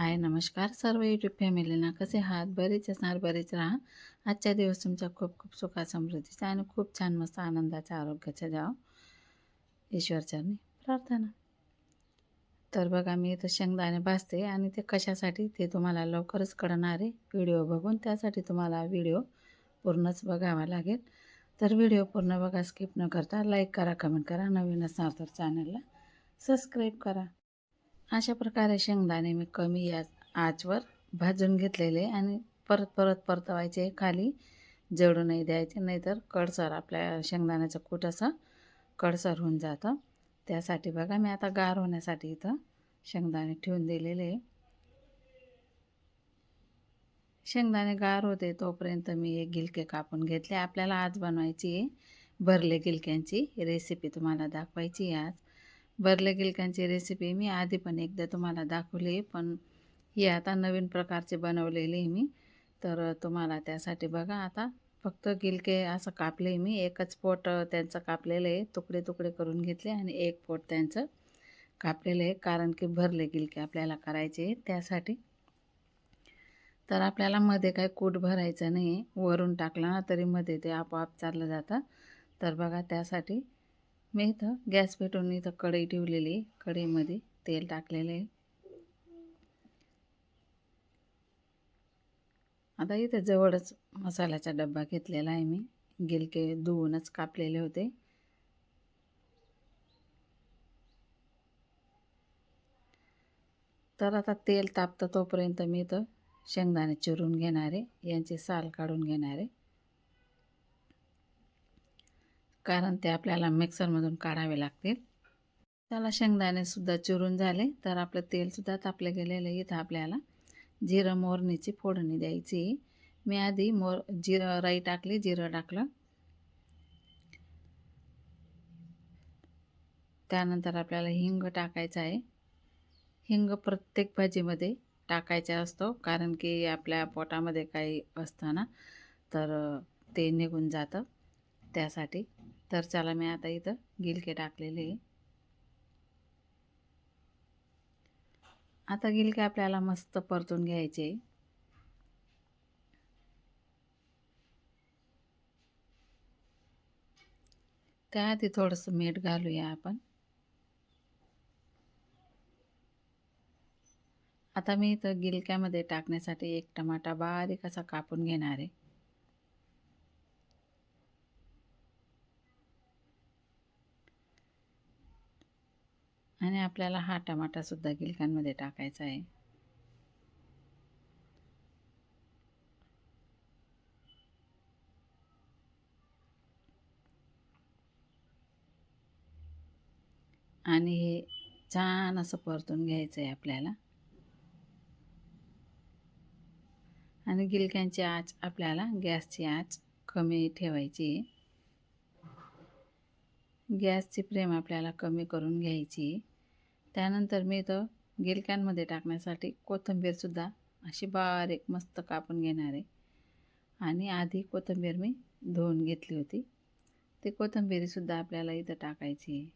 हाय नमस्कार. सर्व यूट्यूब फॅमिलीना कसे आहात? बरेच असणार बरेच राहा. आजच्या दिवस तुमचा खूप खूप सुखा समृद्धीचा आणि खूप छान मस्त आनंदाचा आरोग्याचा जाव. ईश्वरचरणी प्रार्थना. तर बघा मी इथं शेंगदाणे भाजते आणि ते कशासाठी ते तुम्हाला लवकरच कळणार आहे. व्हिडिओ बघून त्यासाठी तुम्हाला व्हिडिओ पूर्णच बघावा लागेल. तर व्हिडिओ पूर्ण बघा स्किप न करता लाईक करा कमेंट करा. नवीन असणार तर चॅनलला सबस्क्राईब करा. अशा प्रकारे शेंगदाणे मी कमी या आचवर भाजून घेतलेले आणि परत परत परतवायचे. खाली जळू नाही द्यायचे नाहीतर कडसर आपल्या शेंगदाण्याचं कूट असं कडसर होऊन जातं. त्यासाठी बघा मी आता गार होण्यासाठी इथं शेंगदाणे ठेवून दिलेले आहे. शेंगदाणे गार होते तोपर्यंत मी एक गिलके कापून घेतले. आपल्याला आज बनवायची आहे भरले गिलक्यांची रेसिपी तुम्हाला दाखवायची आहे आज. भरले गिलक्यांची रेसिपी मी आधी पण एकदा तुम्हाला दाखवली पण ही आता नवीन प्रकारचे बनवलेली मी. तर तुम्हाला त्यासाठी बघा आता फक्त गिलके असं कापले मी. एकच पोट त्यांचं कापलेलं आहे. तुकडे तुकडे करून घेतले आणि एक पोट त्यांचं कापलेलं आहे कारण की भरले गिलके आपल्याला करायचे त्यासाठी. तर आपल्याला मध्ये काही कूट भरायचं नाही वरून टाकला ना तरी मध्ये ते आपोआप चाललं जातं. तर बघा त्यासाठी मी इथं गॅस पेटवून इथं कढई ठेवलेली कढईमध्ये तेल टाकलेले आहे. आता इथं जवळच मसाल्याचा डब्बा घेतलेला आहे मी. गिलके धुवूनच कापलेले होते. तर आता तेल तापतं तोपर्यंत मी इथं शेंगदाणे चिरून घेणारे यांची साल काढून घेणारे कारण ते आपल्याला मिक्सरमधून काढावे लागतील. त्याला शेंगदाणेसुद्धा चिरून झाले. तर आपलं तेलसुद्धा तापलं गेलेलं इथं आपल्याला. जिरं मोरणीची फोडणी द्यायची मी आधी मोर जिरं राई टाकली जिरं टाकलं. त्यानंतर आपल्याला हिंग टाकायचं आहे. हिंग प्रत्येक भाजीमध्ये टाकायचा असतो. कारण की आपल्या पोटामध्ये काही असतं ना तर ते निघून जातं. त्यासाठी तर चला मी आता इथं गिलके टाकलेले आता गिलके आपल्याला मस्त परतून घ्यायचे त्याआधी थोडंसं मीठ घालूया आपण. आता मी इथं गिलक्यामध्ये टाकण्यासाठी एक टमाटा बारीक असा कापून घेणार आहे. आणि आपल्याला हा टमाटासुद्धा गिलकांमध्ये टाकायचा आहे. आणि हे छान असं परतून घ्यायचं आहे आपल्याला. आणि गिलक्यांची आच आपल्याला गॅसची आच कमी ठेवायची आहे. गॅसची फ्लेम आपल्याला कमी करून घ्यायची त्यानंतर मी इथं गिलक्यांमध्ये टाकण्यासाठी कोथिंबीरसुद्धा अशी बारीक मस्त कापून घेणार आहे. आणि आधी कोथिंबीर मी धुवून घेतली होती. ती कोथिंबीरसुद्धा आपल्याला इथं टाकायची आहे.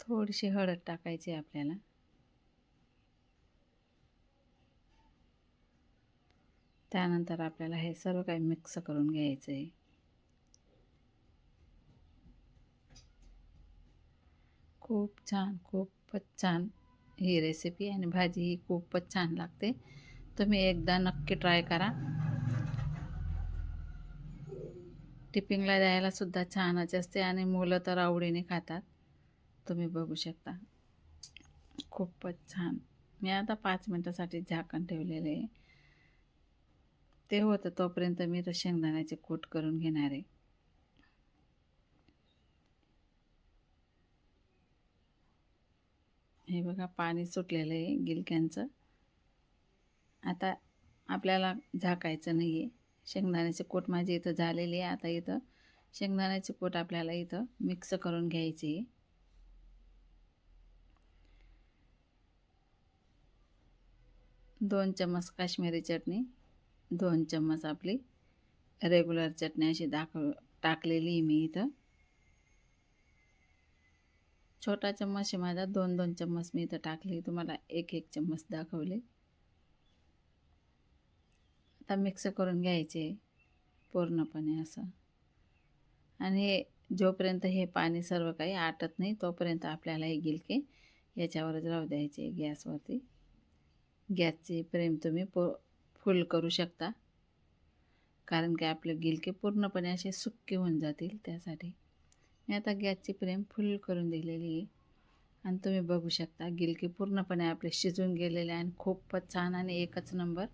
थोडीशी हळद टाकायची आपल्याला. त्यानंतर आपल्याला हे सर्व काही मिक्स करून घ्यायचं आहे खूप छान खूपच छान ही रेसिपी आणि भाजी ही खूपच छान लागते. तुम्ही एकदा नक्की ट्राय करा. टिफिनला द्यायला सुद्धा छानच असते आणि मुलं तर आवडीने खातात. तुम्ही बघू शकता. खूपच छान. मी आता पाच मिनटासाठी झाकण ठेवलेले आहे. ते होतं तोपर्यंत मी तर शेंगदाण्याचे कूट करून घेणार आहे. हे बघा पाणी सुटलेलं आहे गिलक्यांचं. आता आपल्याला झाकायचं नाही आहे शेंगदाण्याचे कोट माझे इथं झालेले आहे. आता इथं शेंगदाण्याचे कोट आपल्याला इथं मिक्स करून घ्यायचे आहे. दोन चम्मच काश्मीरी चटणी दोन चम्मच आपली रेग्युलर चटणी अशी दाखव टाकलेली मी इथं. छोटा चम्मच आहे माझा दोन दोन चम्मच मी इथं टाकले तुम्हाला एक एक चम्मच दाखवले. आता मिक्स करून घ्यायचे पूर्णपणे असं. आणि जोपर्यंत हे पाणी सर्व काही आटत नाही तोपर्यंत आपल्याला हे गिलके याच्यावरच राहू द्यायचे गॅसवरती. गॅसचे प्रेम तुम्ही पो फुल करू शकता. कारण की आपले गिलके पूर्णपणे असे सुक्के होऊन जातील त्यासाठी. मी आता गॅसची फ्लेम फुल करून दिलेली आहे. आणि तुम्ही बघू शकता गिलके पूर्णपणे आपले शिजून गेलेले आणि खूपच छान आणि एकच नंबर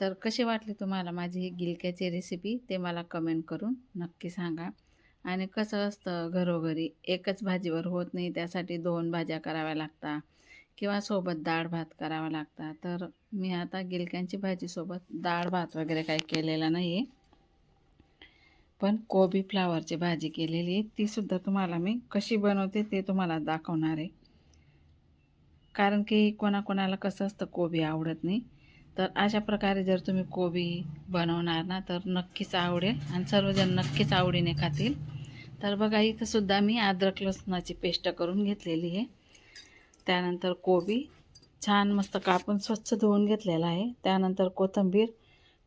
तर कशी वाटली तुम्हाला माझी ही गिलक्याची रेसिपी ते मला कमेंट करून नक्की सांगा. आणि कसं असतं घरोघरी एकच भाजीवर होत नाही त्यासाठी दोन भाज्या कराव्या लागतात. किंवा सोबत डाळ भात करावा लागता. तर मी आता गिलक्यांची भाजीसोबत डाळ भात वगैरे काही केलेला नाही आहे पण कोबी फ्लावरची भाजी केलेली आहे. तीसुद्धा तुम्हाला मी कशी बनवते ते तुम्हाला दाखवणार आहे. कारण की कोणाकोणाला कसं असतं कोबी आवडत नाही. तर अशा प्रकारे जर तुम्ही कोबी बनवणार ना तर नक्कीच आवडेल आणि सर्वजण नक्कीच आवडीने खातील. तर बघा इथं सुद्धा मी अद्रक लसणाची पेस्ट करून घेतलेली आहे. त्यानंतर कोबी. छान मस्त कापून स्वच्छ धुवून घेतलेला आहे. त्यानंतर कोथिंबीर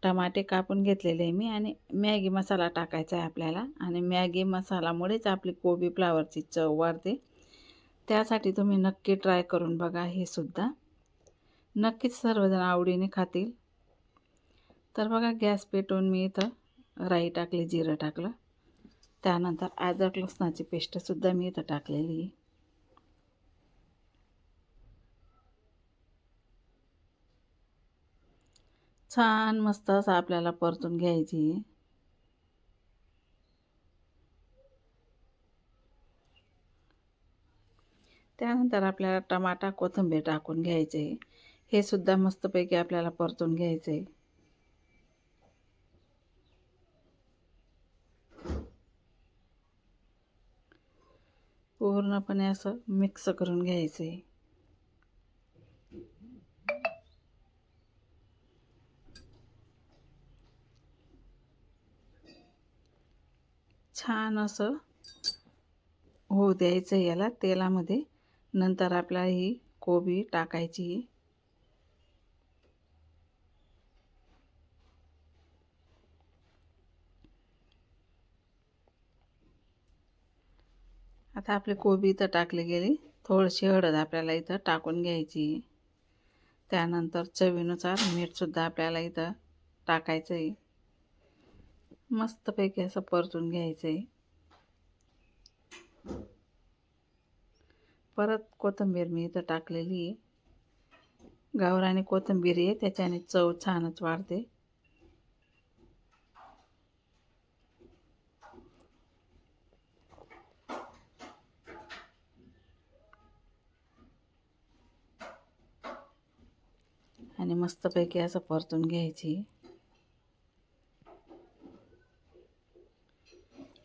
टमाटे कापून घेतलेले आहे मी आणि मॅगी मसाला टाकायचा आहे आपल्याला आणि मॅगी मसालामुळेच आपली कोबी फ्लावरची चव वाढते. त्यासाठी तुम्ही नक्की ट्राय करून बघा हे सुद्धा. नक्कीच सर्वजण आवडीने खातील. तर बघा गॅस पेटवून मी इथं राई टाकली जिरं टाकलं. त्यानंतर अद्रक लसणाची पेस्टसुद्धा मी इथं टाकलेली आहे. छान मस्त असं आपल्याला परतून घ्यायची. त्यानंतर आपल्याला टमाटा कोथिंबीर टाकून घ्यायचे. हे सुद्धा मस्तपैकी आपल्याला परतून घ्यायचे. पूर्णपणे असं मिक्स करून घ्यायचे. छान असं होऊ द्यायचं याला तेलामध्ये. नंतर आपल्याला ही कोबी टाकायची. आता आपली कोबी इथं टाकली गेली. थोडीशी हळद आपल्याला इथं टाकून घ्यायची. त्यानंतर चवीनुसार मीठसुद्धा आपल्याला इथं टाकायचं आहे मस्तपैकी असं परतून घ्यायचं आहे परत कोथिंबीर मी इथं टाकलेली आहे. गावराने कोथिंबीर आहे त्याच्याने चव छानच वाढते. आणि मस्तपैकी असं परतून घ्यायची.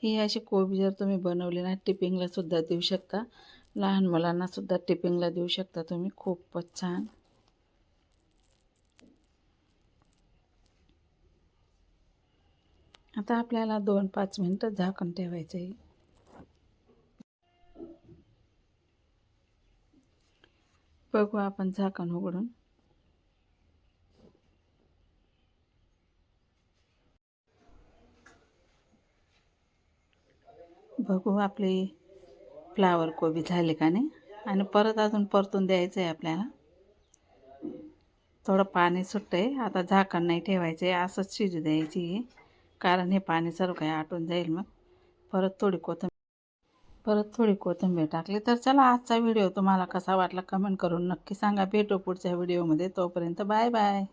ही अशी कोबी जर तुम्ही बनवली ना टिपिंगला सुद्धा देऊ शकता. लहान मुलांना सुद्धा टिपिंगला देऊ शकता तुम्ही. खूपच छान. आता आपल्याला दोन पाच मिनटं झाकण ठेवायचं आहे बघू आपण झाकण उघडून. बघू आपली फ्लावर कोबी झाली का नाही. आणि परत अजून परतून द्यायचं आहे आपल्याला. थोडं पाणी सुटतं आहे आता झाकण नाही ठेवायचं आहे असंच शिजू द्यायची आहे. कारण हे पाणी सर्व काही आटून जाईल मग. परत थोडी कोथिंबीर परत थोडी कोथिंबीर टाकली तर चला आजचा व्हिडिओ तुम्हाला कसा वाटला कमेंट करून नक्की सांगा. भेटू पुढच्या व्हिडिओमध्ये. तोपर्यंत बाय बाय.